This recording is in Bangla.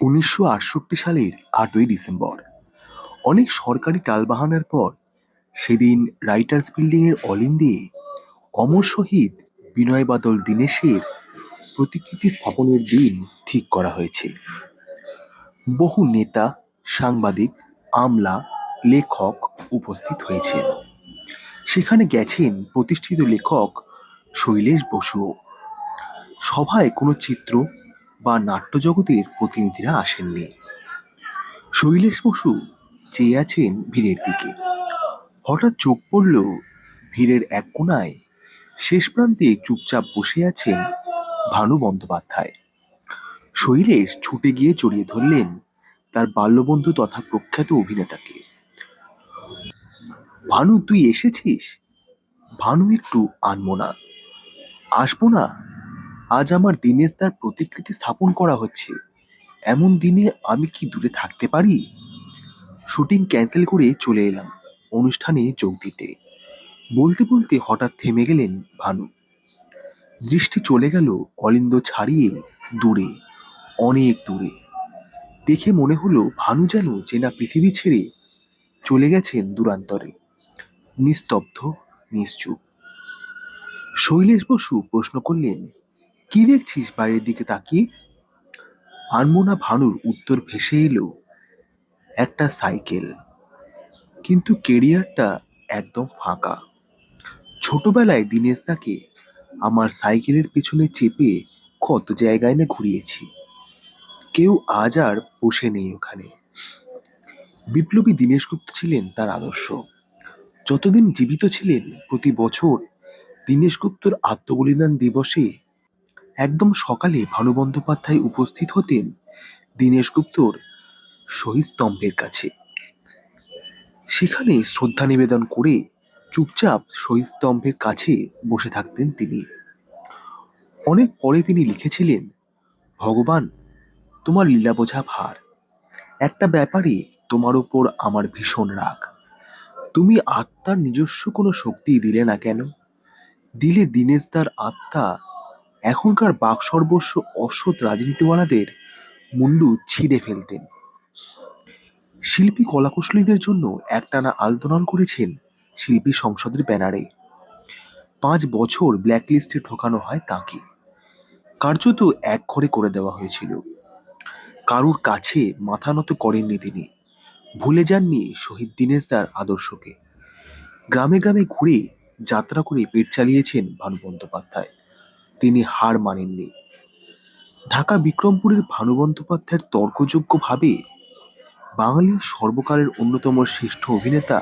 উনিশশো আটষট্টি সালের আটই ডিসেম্বর। অনেক সরকারি টালবাহানার পর সেদিন রাইটার্স বিল্ডিংয়ের অলিন্দে অমর শহীদ বিনয় বাদল দীনেশের প্রতিকৃতি স্থাপনের দিন ঠিক করা হয়েছে। বহু নেতা, সাংবাদিক, আমলা, লেখক উপস্থিত হয়েছেন। সেখানে গেছেন প্রতিষ্ঠিত লেখক শৈলেশ বসুও। সভায় কোনো চিত্র বা নাট্যজগতের প্রতিনিধিরা আসেননি। শৈলেশ বসু চেয়ে আছেন ভিড়ের দিকে। হঠাৎ চোখ পড়ল ভিড়ের এক কোণায়। শেষ প্রান্তে চুপচাপ বসে আছেন ভানু বন্দ্যোপাধ্যায়। শৈলেশ ছুটে গিয়ে জড়িয়ে ধরলেন তার বাল্যবন্ধু তথা প্রখ্যাত অভিনেতাকে। ভানু, তুই এসেছিস? ভানু একটু আনমনা। আসব না? আজ আমার দিনেশ তার প্রতিকৃতি স্থাপন করা হচ্ছে। এমন দিনে আমি কি দূরে থাকতে পারি? শুটিং ক্যান্সেল করে চলে এলাম, অনুষ্ঠানে যোগ দিতে। বলতে বলতে হঠাৎ থেমে গেলেন ভানু। দৃষ্টি চলে গেল অলিন্দ ছাড়িয়ে দূরে, অনেক দূরে। দেখে মনে হলো ভানু যেন চেনা পৃথিবী ছেড়ে চলে গেছেন দূরান্তরে। নিস্তব্ধ, নিশ্চুপ। শৈলেশ বসু প্রশ্ন করলেন কি দেখছিস বাইরের দিকে তাকিয়ে? আনমোনা ভানুর উত্তর ভেসে এলো, একটা সাইকেল। কিন্তু কেরিয়ারটা একদম ফাঁকা। ছোটবেলায় দিনেশ তাকে আমার সাইকেলের পেছনে চেপে কত জায়গায় না ঘুরিয়েছি। কেউ আজ আর বসে নেই ওখানে। বিপ্লবী দীনেশ গুপ্ত ছিলেন তার আদর্শ। যতদিন জীবিত ছিলেন, প্রতি বছর দীনেশ গুপ্তর আত্মবলিদান দিবসে একদম সকালে ভানু বন্দ্যোপাধ্যায় উপস্থিত হতেন দীনেশ গুপ্তর শহীদ স্তম্ভের কাছে। সেখানে শ্রদ্ধা নিবেদন করে চুপচাপ শহীদ স্তম্ভের কাছে বসে থাকতেন তিনি। অনেক পরে তিনি লিখেছিলেন, ভগবান, তোমার লীলা বোঝা ভার। একটা ব্যাপারে তোমার ওপর আমার ভীষণ রাগ। তুমি আত্মার নিজস্ব কোনো শক্তি দিলে না কেন? দিলে দীনেশ তার আত্মা এখনকার বাক সর্বস্ব অসৎ রাজনীতিওয়ালাদের মুন্ডু ছিঁড়ে ফেলতেন। শিল্পী কলাকুশলীদের জন্য একটানা আলতোলন করেছেন শিল্পী সংসদের ব্যানারে। পাঁচ বছর ব্ল্যাকলিস্টে ঢোকানো হয় তাকে। কার্যত এক ঘরে করে দেওয়া হয়েছিল। কারুর কাছে মাথা নত করেননি তিনি। ভুলে যাননি শহীদ দিনেশ তার আদর্শকে। গ্রামে গ্রামে ঘুরে যাত্রা করে পেট চালিয়েছেন ভানু বন্দ্যোপাধ্যায়। তিনি হার মানেননি। ঢাকা বিক্রমপুরের ভানু বন্দ্যোপাধ্যায়ের তর্কযোগ্যভাবে বাঙালির সর্বকালের অন্যতম শ্রেষ্ঠ অভিনেতা